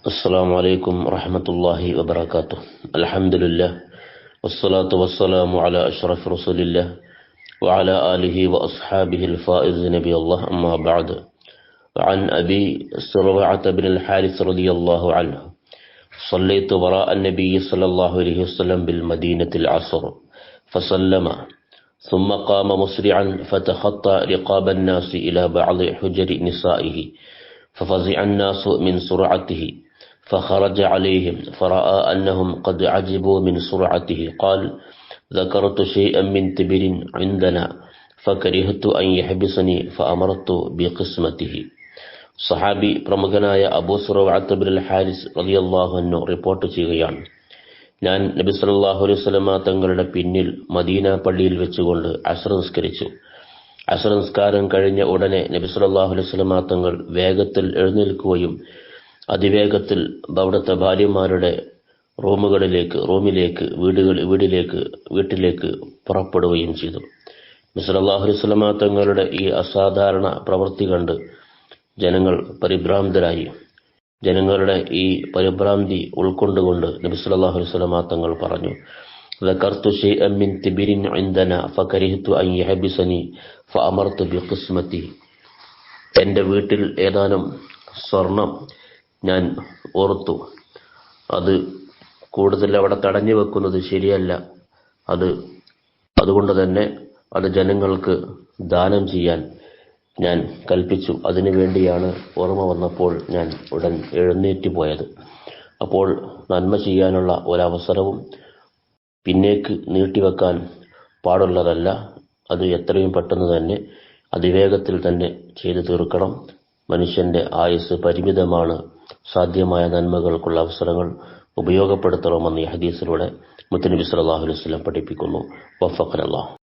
السلام عليكم ورحمة الله وبركاته. الحمد لله والصلاة والسلام على أشرف رسول الله وعلى آله وأصحابه الفائز نبي الله. أما بعد عن أبي سروعة بن الحارث رضي الله عنه. صليت وراء النبي صلى الله عليه وسلم بالمدينة العصر فسلم. ثم قام مسرعا فتخطى رقاب الناس إلى بعض حجر نسائه ففزع الناس من سرعته. فخرج عليهم فرأى أنهم قد عجبوا من سرعته قال ذكرت شيئا من تبر عندنا فكرهت أن يحبسني فأمرت بقسمته സഹാബി പ്രമുഖനായ അബൂ സുറവാത്ത് ബിൻ ഹാരിസ് റളിയല്ലാഹു അൻഹു റിപ്പോർട്ട് ചെയ്യുകയാണ് ഞാൻ നബി സല്ലല്ലാഹു അലൈഹി വസല്ലമ തങ്ങളുടെ പിന്നിൽ മദീന പള്ളിയിൽ വെച്ചുകൊണ്ട് അസ്ർ നിസ്കരിച്ചു അസ്ർ നിസ്കാരം കഴിഞ്ഞ ഉടനെ നബി സല്ലല്ലാഹു അലൈഹി വസല്ലമ തങ്ങൾ വേഗത്തിൽ എഴുന്നേൽക്കുകയും അതിവേഗത്തിൽ അവിടുത്തെ ഭാര്യമാരുടെ റൂമുകളിലേക്ക് റൂമിലേക്ക് വീടുകൾ വീടിലേക്ക് വീട്ടിലേക്ക് പുറപ്പെടുകയും ചെയ്തു നബി സല്ലല്ലാഹു അലൈഹി വസല്ലമ തങ്ങളുടെ ഈ അസാധാരണ പ്രവൃത്തി കണ്ട് ജനങ്ങൾ പരിഭ്രാന്തരായി ജനങ്ങളുടെ ഈ പരിഭ്രാന്തി ഉൾക്കൊണ്ടുകൊണ്ട് നബി സല്ലല്ലാഹു അലൈഹി വസല്ലമ തങ്ങൾ പറഞ്ഞു ذكرت شيئا من تبر عندنا فكرهت أن يحبسني فأمرت بقسمته എൻ്റെ വീട്ടിൽ ഏതാനും സ്വർണം ഞാൻ ഓർത്തു. അത് കൂടുതൽ അവിടെ തടഞ്ഞു വെക്കുന്നത് ശരിയല്ല. അത് അതുകൊണ്ട് തന്നെ അത് ജനങ്ങൾക്ക് ദാനം ചെയ്യാൻ ഞാൻ കൽപ്പിച്ചു. അതിനു വേണ്ടിയാണ് ഓർമ്മ വന്നപ്പോൾ ഞാൻ ഉടൻ എഴുന്നേറ്റ് പോയത്. അപ്പോൾ നന്മ ചെയ്യാനുള്ള ഒരവസരവും പിന്നേക്ക് നീട്ടിവെക്കാൻ പാടുള്ളതല്ല. അത് എത്രയും പെട്ടെന്ന് തന്നെ അതിവേഗത്തിൽ തന്നെ ചെയ്തു തീർക്കണം. മനുഷ്യന്റെ ആയുസ് പരിമിതമാണ്. സാധ്യമായ നന്മകൾക്കുള്ള അവസരങ്ങൾ ഉപയോഗപ്പെടുത്തണമെന്ന് ഈ ഹദീസിലൂടെ മുത്തനബി സല്ലല്ലാഹു അലൈഹി പഠിപ്പിക്കുന്നു. വഫഖനല്ലാഹ്.